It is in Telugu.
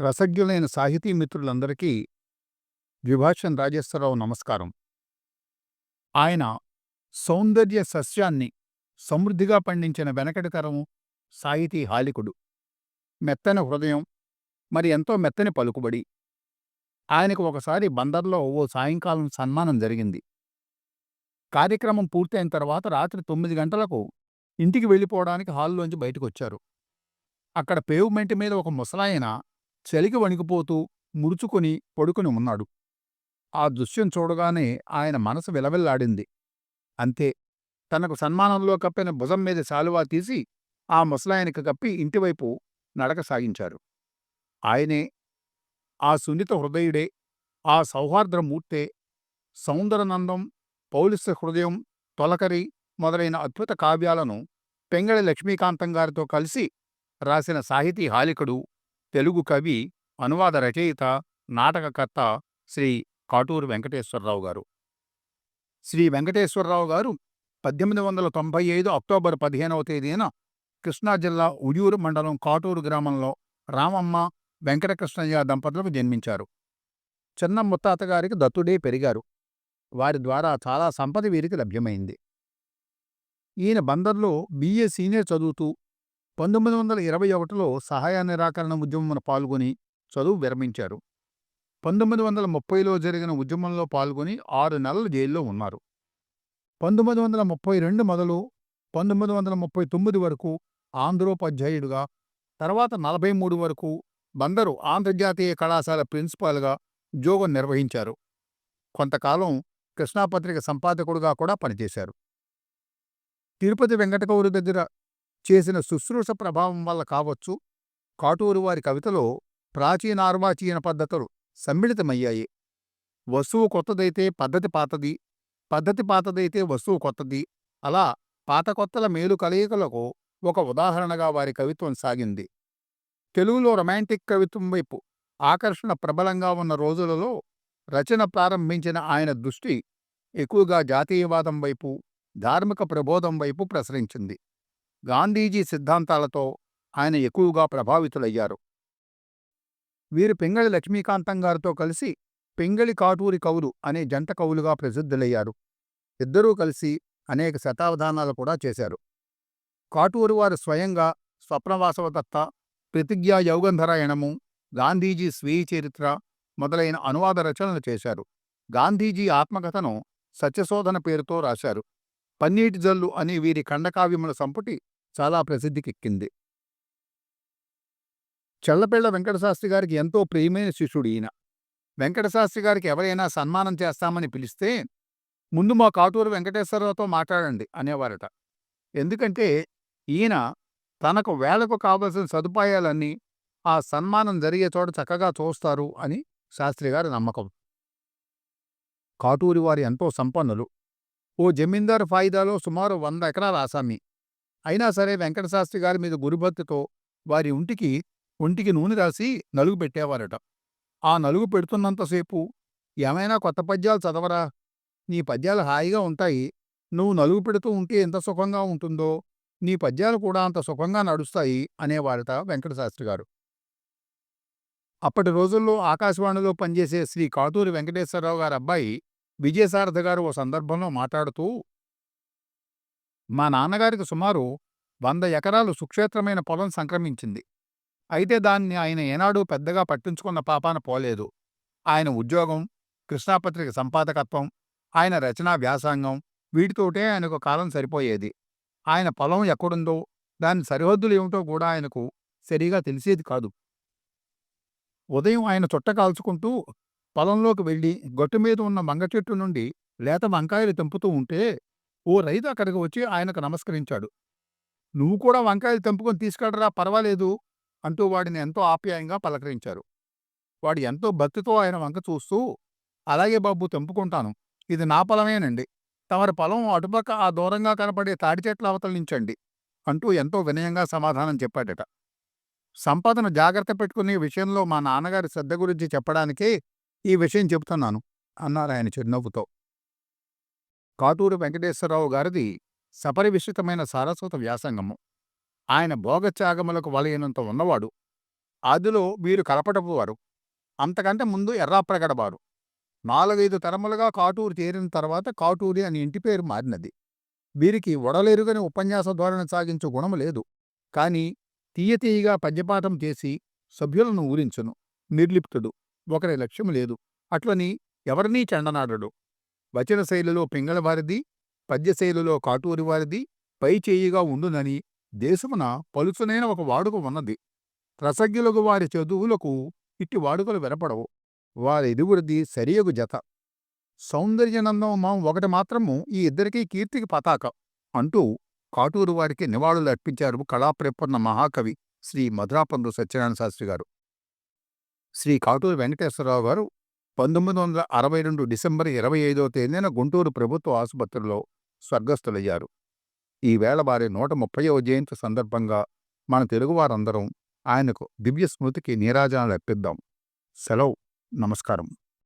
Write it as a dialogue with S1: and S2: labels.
S1: రసజ్ఞులైన సాహితీ మిత్రులందరికీ ద్విభాషన్ రాజేశ్వరరావు నమస్కారం. ఆయన సౌందర్య సస్యాన్ని సమృద్ధిగా పండించిన వెనకటి తరము సాహితీ హాలికుడు. మెత్తని హృదయం మరి ఎంతో మెత్తని పలుకుబడి. ఆయనకు ఒకసారి బందర్లో ఓ సాయంకాలం సన్మానం జరిగింది. కార్యక్రమం పూర్తయిన తర్వాత రాత్రి తొమ్మిది గంటలకు ఇంటికి వెళ్ళిపోవడానికి హాల్లోంచి బయటకొచ్చారు. అక్కడ పేవ్మెంట్ మీద ఒక ముసలాయన చలికి వణికిపోతూ ముడుచుకొని పడుకుని ఉన్నాడు. ఆ దృశ్యం చూడగానే ఆయన మనసు విలవిల్లాడింది. అంతే తనకు సన్మానంలో కప్పిన భుజం మీద శాలువా తీసి ఆ ముసలాయనకు కప్పి ఇంటివైపు నడక సాగించారు. ఆయనే ఆ సున్నిత హృదయుడే ఆ సౌహార్ద్రమూర్తే సౌందరనందం పౌలిస హృదయం తొలకరి మొదలైన అద్భుత కావ్యాలను పెంగళి లక్ష్మీకాంతం గారితో కలిసి రాసిన సాహితీ హాలికుడు తెలుగు కవి అనువాద రచయిత నాటకకర్త శ్రీ కాటూరు వెంకటేశ్వరరావు గారు. శ్రీ వెంకటేశ్వరరావు గారు పద్దెనిమిది వందల తొంభై ఐదు అక్టోబర్ పదిహేనవ తేదీన కృష్ణా జిల్లా ఉడియూరు మండలం కాటూరు గ్రామంలో రామమ్మ వెంకటకృష్ణయ్య దంపతులకు జన్మించారు. చిన్న ముత్తాత గారికి దత్తుడే పెరిగారు. వారి ద్వారా చాలా సంపద వీరికి లభ్యమైంది. ఈయన బందర్లో బిఏ సీనియర్ చదువుతూ పంతొమ్మిది వందల ఇరవై ఒకటిలో సహాయ నిరాకరణ ఉద్యమంలో పాల్గొని చదువు విరమించారు. పంతొమ్మిది వందల ముప్పైలో జరిగిన ఉద్యమంలో పాల్గొని ఆరు నెలలు జైల్లో ఉన్నారు. పంతొమ్మిది వందల ముప్పై రెండు మొదలు పంతొమ్మిది వందల ముప్పై తొమ్మిది వరకు ఆంధ్రోపాధ్యాయుడుగా తర్వాత నలభై మూడు వరకు బందరు ఆంధ్రజాతీయ కళాశాల ప్రిన్సిపాల్గా ఉద్యోగం నిర్వహించారు. కొంతకాలం కృష్ణాపత్రిక సంపాదకుడుగా కూడా పనిచేశారు. తిరుపతి వెంకటకౌరు దగ్గర చేసిన శుశ్రూష ప్రభావం వల్ల కావచ్చు. కాటూరు వారి కవితలో ప్రాచీనార్వాచీన పద్ధతులు సమ్మిళితమయ్యాయి. వస్తువు కొత్తదైతే పద్ధతి పాతది పద్ధతి పాతదైతే వస్తువు కొత్తది అలా పాత కొత్తల మేలు కలయికలకు ఒక ఉదాహరణగా వారి కవిత్వం సాగింది. తెలుగులో రొమాంటిక్ కవిత్వం వైపు ఆకర్షణ ప్రబలంగా ఉన్న రోజులలో రచన ప్రారంభించిన ఆయన దృష్టి ఎక్కువగా జాతీయవాదం వైపు ధార్మిక ప్రబోధం వైపు ప్రసరించింది. గాంధీజీ సిద్ధాంతాలతో ఆయన ఎక్కువగా ప్రభావితులయ్యారు. వీరు పింగళి లక్ష్మీకాంతం గారితో కలిసి పింగళి కాటూరి కవులు అనే జంట కవులుగా ప్రసిద్ధులయ్యారు. ఇద్దరూ కలిసి అనేక శతావధానాలు కూడా చేశారు. కాటూరు వారు స్వయంగా స్వప్నవాసవదత్త ప్రతిజ్ఞా యౌగంధరాయణము గాంధీజీ స్వీయ చరిత్ర మొదలైన అనువాద రచనలు చేశారు. గాంధీజీ ఆత్మకథను సత్యశోధన పేరుతో రాశారు. పన్నీటి జల్లు అనే వీరి ఖండకావ్యముల సంపుటి చాలా ప్రసిద్ధికెక్కింది. చల్లపిళ్ళ వెంకటశాస్త్రి గారికి ఎంతో ప్రియమైన శిష్యుడు ఈయన. వెంకటశాస్త్రి గారికి ఎవరైనా సన్మానం చేస్తామని పిలిస్తే ముందు మా కాటూరు వెంకటేశ్వరరావుతో మాట్లాడండి అనేవారట. ఎందుకంటే ఈయన తనకు వేళకు కావలసిన సదుపాయాలన్నీ ఆ సన్మానం జరిగే చోట చక్కగా చూస్తారు అని శాస్త్రి గారి నమ్మకం. కాటూరి వారు ఎంతో సంపన్నులు. ఓ జమీందారు ఫాయిదాలో సుమారు వంద ఎకరాల ఆసామి. అయినా సరే వెంకటశాస్త్రి గారి మీద గురుభక్తితో వారి ఒంటికి ఒంటికి నూనె రాసి నలుగు పెట్టేవారట. ఆ నలుగు పెడుతున్నంతసేపు ఏమైనా కొత్త పద్యాలు చదవరా? నీ పద్యాలు హాయిగా ఉంటాయి. నువ్వు నలుగు పెడుతూ ఉంటే ఎంత సుఖంగా ఉంటుందో నీ పద్యాలు కూడా అంత సుఖంగా నడుస్తాయి అనేవారట వెంకటశాస్త్రి గారు. అప్పటి రోజుల్లో ఆకాశవాణిలో పనిచేసే శ్రీ కాతూరి వెంకటేశ్వరరావు గారి అబ్బాయి విజయసారథ గారు ఓ సందర్భంలో మాట్లాడుతూ మా నాన్నగారికి సుమారు వంద ఎకరాలు సుక్షేత్రమైన పొలం సంక్రమించింది. అయితే దాన్ని ఆయన ఏనాడూ పెద్దగా పట్టించుకున్న పాపాన పోలేదు. ఆయన ఉద్యోగం కృష్ణాపత్రిక సంపాదకత్వం ఆయన రచనా వ్యాసాంగం వీటితోటే ఆయనకు కాలం సరిపోయేది. ఆయన పొలం ఎక్కడుందో దాని సరిహద్దులు ఏమిటో కూడా ఆయనకు సరిగా తెలిసేది కాదు. ఉదయం ఆయన చుట్ట కాల్చుకుంటూ పొలంలోకి వెళ్ళి గట్టు మీద ఉన్న మంగ చెట్టు నుండి లేత వంకాయలు తెంపుతూ ఉంటే ఓ రైతు అక్కడికి వచ్చి ఆయనకు నమస్కరించాడు. నువ్వు కూడా వంకాయలు తెంపుకొని తీసుకెళ్ళరా పర్వాలేదు అంటూ వాడిని ఎంతో ఆప్యాయంగా పలకరించారు. వాడు ఎంతో భక్తితో ఆయన వంక చూస్తూ అలాగే బాబు తెంపుకుంటాను. ఇది నా పొలమేనండి. తమరి పొలం అటుపక్క ఆ దూరంగా కనపడే తాడి చెట్ల అవతలించండి అంటూ ఎంతో వినయంగా సమాధానం చెప్పాడట. సంపదను జాగ్రత్త పెట్టుకునే విషయంలో మా నాన్నగారి శ్రద్ధ గురించి చెప్పడానికే ఈ విషయం చెబుతున్నాను అన్నారు ఆయన చిరునవ్వుతో. కాటూరు వెంకటేశ్వరరావు గారిది సపరివిస్తృతమైన సారస్వత వ్యాసంగము. ఆయన భోగత్యాగములకు వలయనంత ఉన్నవాడు. అదిలో వీరు కలపటపువారు. అంతకంటే ముందు ఎర్రాప్రగడవారు. నాలుగైదు తరములుగా కాటూరు చేరిన తర్వాత కాటూరి అని ఇంటి పేరు మారినది. వీరికి ఒడలేరుగని ఉపన్యాస ధోరణ సాగించు గుణము లేదు. కానీ తీయ తీయగా పద్యపాఠం చేసి సభ్యులను ఊరించును. నిర్లిప్తుడు. ఒకరి లక్ష్యము లేదు. అట్లని ఎవరినీ చెండనాడడు? వచన శైలిలో పింగళవారిది పద్యశైలిలో కాటూరివారిది పైచేయిగా పై చేయిగా ఉండునని దేశమున పలుచునైన ఒక వాడుక ఉన్నది. రసజ్ఞులకు వారి చదువులకు ఇట్టి వాడుకలు వినపడవు. వారి సరియగు జత. సౌందర్యనందమం ఒకటి మాత్రము ఈ ఇద్దరికీ కీర్తికి పతాక అంటూ కాటూరు వారికి నివాళులు అర్పించారు కళాప్రపన్న మహాకవి శ్రీ మధురాపండు సత్యనారాయణ శాస్త్రి గారు. శ్రీ కాటూరు వెంకటేశ్వరరావు గారు పంతొమ్మిది వందల అరవై రెండు డిసెంబర్ ఇరవై ఐదవ తేదీన గుంటూరు ప్రభుత్వ ఆసుపత్రిలో స్వర్గస్థులయ్యారు. ఈ వేళ వారి నూట ముప్పైవ జయంతి సందర్భంగా మన తెలుగువారందరం ఆయనకు దివ్య స్మృతికి నీరాజనాలు అర్పిద్దాం. సెలవు. నమస్కారం.